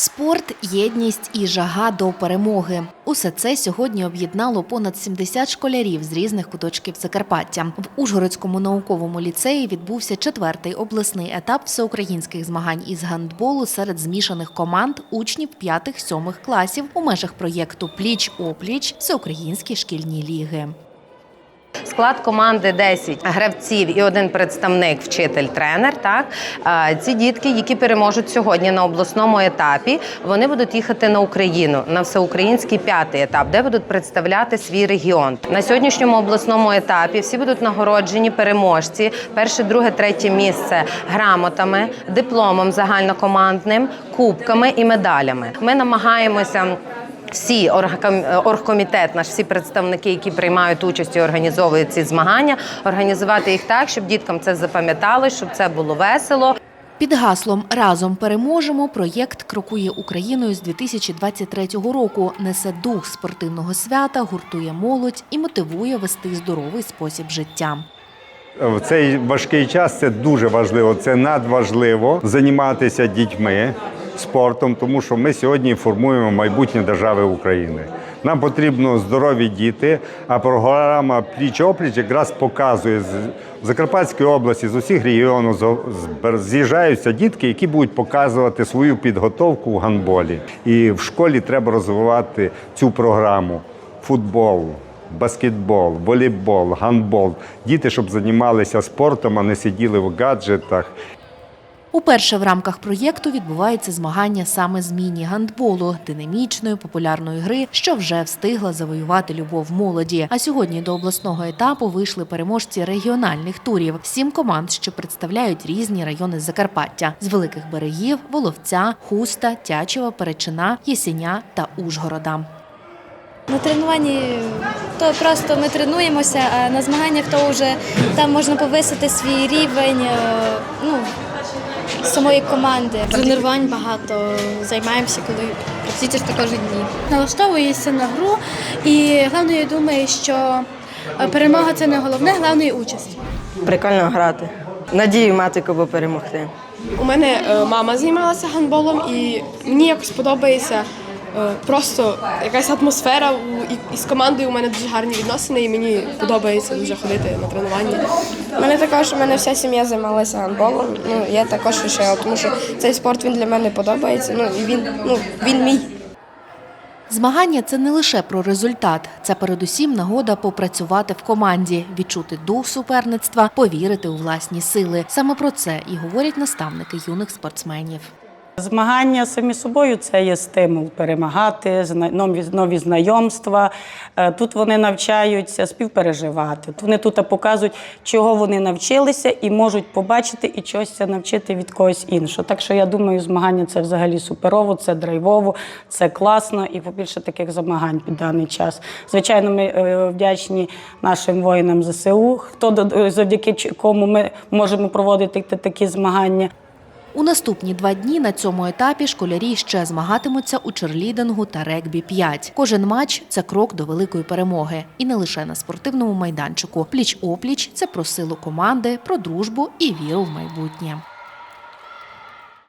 Спорт, єдність і жага до перемоги. Усе це сьогодні об'єднало понад 70 школярів з різних куточків Закарпаття. В Ужгородському науковому ліцеї відбувся четвертий обласний етап всеукраїнських змагань із гандболу серед змішаних команд учнів 5-7 класів у межах проєкту Пліч опліч всеукраїнські шкільні ліги. Склад команди 10 гравців і один представник, вчитель, тренер. Так ці дітки, які переможуть сьогодні на обласному етапі, вони будуть їхати на Україну на всеукраїнський п'ятий етап, де будуть представляти свій регіон. На сьогоднішньому обласному етапі всі будуть нагороджені переможці. Перше, друге, третє місце грамотами, дипломом загальнокомандним, кубками і медалями. Ми намагаємося. Всі оргком- оргкомітет, наш всі представники, які приймають участь і організовують ці змагання, організувати їх так, щоб діткам це запам'яталось, щоб це було весело. Під гаслом Разом переможемо проєкт крокує Україною з 2023 року. Несе дух спортивного свята, гуртує молодь і мотивує вести здоровий спосіб життя. В цей важкий час це дуже важливо, це надважливо займатися дітьми спортом, тому що ми сьогодні формуємо майбутнє держави України. Нам потрібно здорові діти, а програма Пліч опліч якраз показує з в Закарпатській області з усіх регіонів з'їжджаються дітки, які будуть показувати свою підготовку в гандболі. І в школі треба розвивати цю програму футбол, баскетбол, волейбол, гандбол. Діти, щоб займалися спортом, а не сиділи в гаджетах. Уперше в рамках проєкту відбувається змагання саме з міні-гандболу, динамічної популярної гри, що вже встигла завоювати любов молоді. А сьогодні до обласного етапу вийшли переможці регіональних турів. Сім команд, що представляють різні райони Закарпаття з великих берегів, Воловця, Хуста, Тячева, Перечина, Єсеня та Ужгорода. На тренуванні то просто ми тренуємося, а на змаганнях то вже там можна повисити свій рівень е, ну, самої команди. Тренувань багато, займаємося, коли працюєш кожен дні. Налаштовуєшся на гру, і головне, я думаю, що е, перемога це не головне, головне участь. Прикольно грати. Надію мати кого перемогти. У мене е, мама займалася гандболом, і мені якось подобається просто якась атмосфера у- і, і з командою у мене дуже гарні відносини, і мені подобається дуже ходити на тренування. У мене також у мене вся сім'я займалася гандболом. Ну я також вирішила, тому що цей спорт він для мене подобається. Ну і він ну він мій. Змагання це не лише про результат, це передусім нагода попрацювати в команді, відчути дух суперництва, повірити у власні сили. Саме про це і говорять наставники юних спортсменів. Змагання самі собою це є стимул перемагати, нові, знайомства. Е, Тут вони навчаються співпереживати. Вони тут показують, чого вони навчилися, і можуть побачити і чогось навчити від когось іншого. Так що я думаю, змагання це взагалі суперово, це драйвово, це класно і побільше таких змагань під даний час. Звичайно, ми е, вдячні нашим воїнам ЗСУ, хто завдяки кому ми можемо проводити такі змагання. У наступні два дні на цьому етапі школярі ще змагатимуться у черлідингу та регбі 5. Кожен матч це крок до великої перемоги. І не лише на спортивному майданчику. Пліч-опліч це про силу команди, про дружбу і віру в майбутнє.